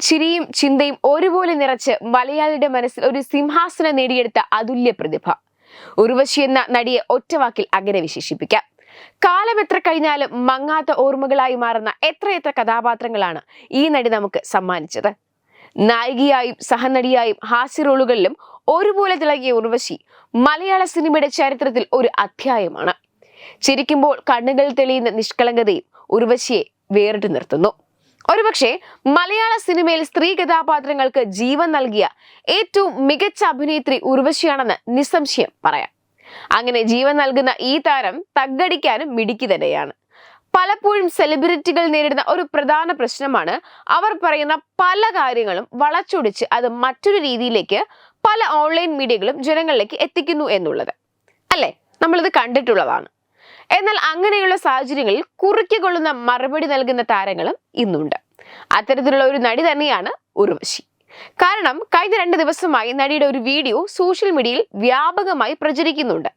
ചിരിയും ചിന്തയും ഒരുപോലെ നിറച്ച് മലയാളിയുടെ മനസ്സിൽ ഒരു സിംഹാസനം നേടിയെടുത്ത അതുല്യ പ്രതിഭ. ഉർവശി എന്ന നടിയെ ഒറ്റവാക്കിൽ അങ്ങനെ വിശേഷിപ്പിക്കാം. കാലം എത്ര കഴിഞ്ഞാലും മങ്ങാത്ത ഓർമ്മകളായി മാറുന്ന എത്രയെത്ര കഥാപാത്രങ്ങളാണ് ഈ നടി നമുക്ക് സമ്മാനിച്ചത്. നായികയായും സഹനടിയായും ഹാസ്യ റോളുകളിലും ഒരുപോലെ തിളങ്ങിയ ഉർവശി മലയാള സിനിമയുടെ ചരിത്രത്തിൽ ഒരു അധ്യായമാണ്. ചിരിക്കുമ്പോൾ കണ്ണുകൾ തെളിയുന്ന നിഷ്കളങ്കതയും ഉർവശിയെ വേറിട്ട് നിർത്തുന്നു. ഒരുപക്ഷെ മലയാള സിനിമയിൽ സ്ത്രീ കഥാപാത്രങ്ങൾക്ക് ജീവൻ നൽകിയ ഏറ്റവും മികച്ച അഭിനേത്രി ഉർവശിയാണെന്ന് നിസ്സംശയം പറയാം. അങ്ങനെ ജീവൻ നൽകുന്ന ഈ താരം തగ్గടിക്കാനും മിടുക്കി തന്നെയാണ്. പലപ്പോഴും സെലിബ്രിറ്റികൾ നേരിടുന്ന ഒരു പ്രധാന പ്രശ്നമാണ് അവർ പറയുന്ന പല കാര്യങ്ങളും വളച്ചൊടിച്ച് അത് മറ്റൊരു രീതിയിലേക്ക് പല ഓൺലൈൻ മീഡിയകളും ജനങ്ങളിലേക്ക് എത്തിക്കുന്നു എന്നുള്ളത്. അല്ലേ? നമ്മളിത് കണ്ടിട്ടുള്ളതാണ്. എന്നാൽ അങ്ങനെയുള്ള സാഹചര്യങ്ങളിൽ കുറുക്കിക്കൊള്ളുന്ന മറുപടി നൽകുന്ന താരങ്ങളും ഇന്നുണ്ട്. അത്തരത്തിലുള്ള ഒരു നടി തന്നെയാണ് ഉർവശി. കാരണം കഴിഞ്ഞ രണ്ട് ദിവസമായി നടിയുടെ ഒരു വീഡിയോ സോഷ്യൽ മീഡിയയിൽ വ്യാപകമായി പ്രചരിക്കുന്നുണ്ട്.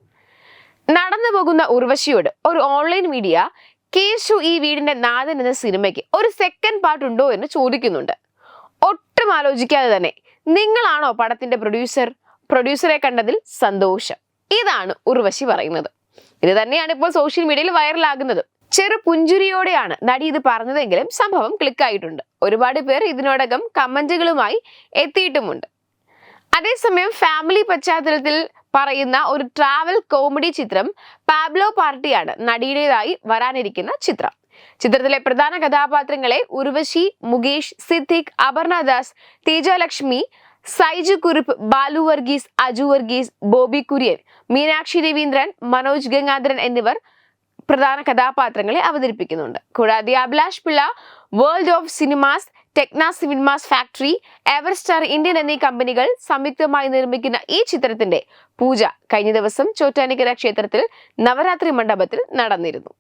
നടന്നു പോകുന്ന ഉർവശിയോട് ഒരു ഓൺലൈൻ മീഡിയ കേശു ഈ വീടിന്റെ നാഥൻ എന്ന സിനിമയ്ക്ക് ഒരു സെക്കൻഡ് പാർട്ട് ഉണ്ടോ എന്ന് ചോദിക്കുന്നുണ്ട്. ഒട്ടും ആലോചിക്കാതെ തന്നെ നിങ്ങളാണോ പടത്തിന്റെ പ്രൊഡ്യൂസർ പ്രൊഡ്യൂസറെ കണ്ടതിൽ സന്തോഷം. ഇതാണ് ഉർവശി പറയുന്നത്. ഇത് തന്നെയാണ് ഇപ്പോൾ സോഷ്യൽ മീഡിയയിൽ വൈറലാകുന്നത് ചെറു പുഞ്ചിരിയോടെയാണ് നടി ഇത് പറഞ്ഞതെങ്കിലും സംഭവം ക്ലിക്കായിട്ടുണ്ട് ഒരുപാട് പേർ ഇതിനോടകം കമന്റുകളുമായി എത്തിയിട്ടുമുണ്ട്. അതേസമയം ഫാമിലി പശ്ചാത്തലത്തിൽ പറയുന്ന ഒരു ട്രാവൽ കോമഡി ചിത്രം പാബ്ലോ പാർട്ടിയാണ് നടിയുടേതായി വരാനിരിക്കുന്ന ചിത്രം. ചിത്രത്തിലെ പ്രധാന കഥാപാത്രങ്ങളെ ഉർവശി മുകേഷ് സിദ്ദിഖ് അപർണദാസ് തേജലക്ഷ്മി സൈജു കുറിപ്പ് ബാലു വർഗീസ് അജു വർഗീസ് ബോബി കുര്യൻ മീനാക്ഷി രവീന്ദ്രൻ മനോജ് ഗംഗാധരൻ എന്നിവർ പ്രധാന കഥാപാത്രങ്ങളെ അവതരിപ്പിക്കുന്നുണ്ട്. കൂടാതെ Abhilash Pillai world of cinemas Tekna cinemas factory Everstar Indian എന്നീ കമ്പനികൾ സംയുക്തമായി നിർമ്മിക്കുന്ന ഈ ചിത്രത്തിന്റെ പൂജ കഴിഞ്ഞ ദിവസം ചോറ്റാനിക്കര ക്ഷേത്രത്തിൽ നവരാത്രി മണ്ഡപത്തിൽ നടന്നിരുന്നു.